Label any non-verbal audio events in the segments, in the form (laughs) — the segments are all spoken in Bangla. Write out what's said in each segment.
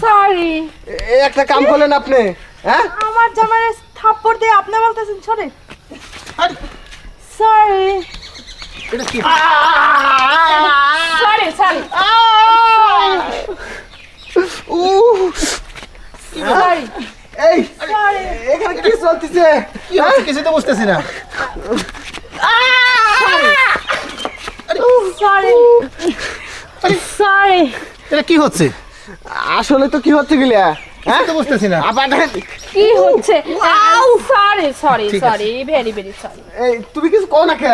সরি এই একটা কাম করলেন আপনি হ্যাঁ? আমার জামাই থাপ্পড় দিয়ে আপনি বলতেছেন sorry. Sorry sorry sorry uh sorry এই এখানে কি চলতেছে? কি হচ্ছে? কিছু তো বুঝতেছি না সরি সরি এটা কি হচ্ছে? আসলে তো কি হচ্ছে গিলা? হ্যাঁ? তো বুঝতেছি না। আবার কি হচ্ছে? সরি সরি ঠিক আছে। সরি ভেরি ভেরি সরি এই তুমি কিছু কও না কে?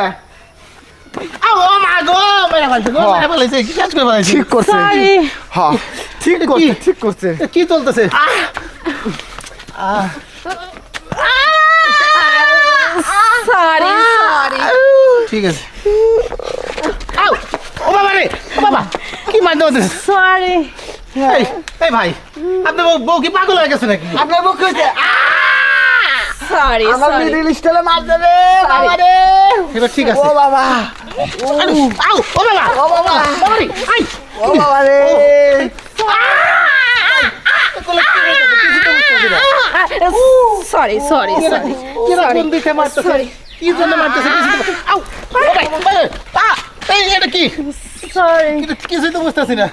আ, মা গো মেরে ফেলছে গো মেরে ফেলেছে কি কাজ করে ফেলেছে ঠিক করছে। সরি হ্যাঁ ঠিক করছে কি? ঠিক করছে। কি চলতেছে? সরি সরি ঠিক আছে আউ, ও বাবা রে ও বাবা কি মারতে হতেছে সরি এই এই ভাই আপনার বউ- বউ কি পাগল হয়ে গেছে নাকি? আপনার মুখ হয়েছে? সরি আমার মিডিল স্টাইলে মার দেবে বাবা এবার ঠিক ও আছে বাবা আউ, ও বাবা। ও বাবা। বাবা রে, আই, ও বাবা রে। কি হইতেছে? কিছু তো বুঝতেছি না। সরি সরি সরি কীরকম দিকে মারতেছে? কি জন্য মারতেছে? আউ, ও ভাই, ভাই, আ, এই, এটা কি? সরি এটা কিছুই তো বুঝতেছি না।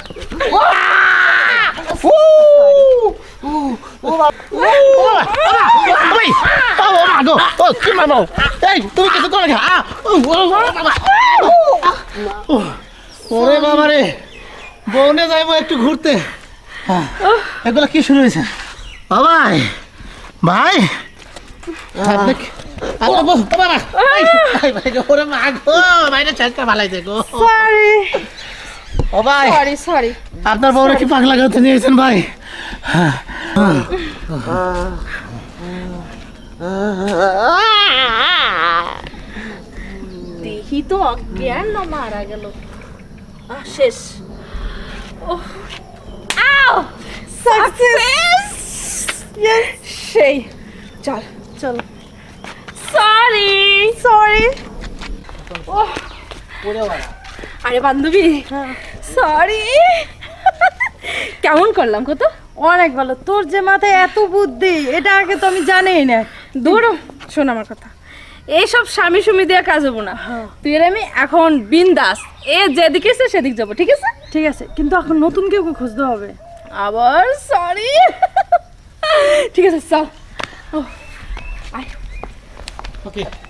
তুমি কিছু করো ওরে বাবা রে বউনে যাইবো একটু ঘুরতে এগুলো কি শুরু হয়েছে বাবাই ভাই আপনার বউরে কি পাগলা করতে নিয়েছেন ভাই? দেখি তো অজ্ঞান না মারা গেল। আহ, শেষ। সেই চল চল। সরি সরি আরে বান্ধবী সরি (laughs) কেমন করলাম কত? অনেক ভালো। তোর যে মাথায় এত বুদ্ধি এটা আগে তো আমি জানিই না। দূরও শোন আমার কথা। এইসব স্বামী সুমি দিয়ে কাজ হব না। তুই আর আমি এখন বিন্দাস। এ যেদিকে এসে সেদিক যাব ঠিক আছে? ঠিক আছে কিন্তু এখন নতুন কেউ খুঁজতে হবে। আবার সরি (laughs) ঠিক আছে চল। ও, আয়। Okay.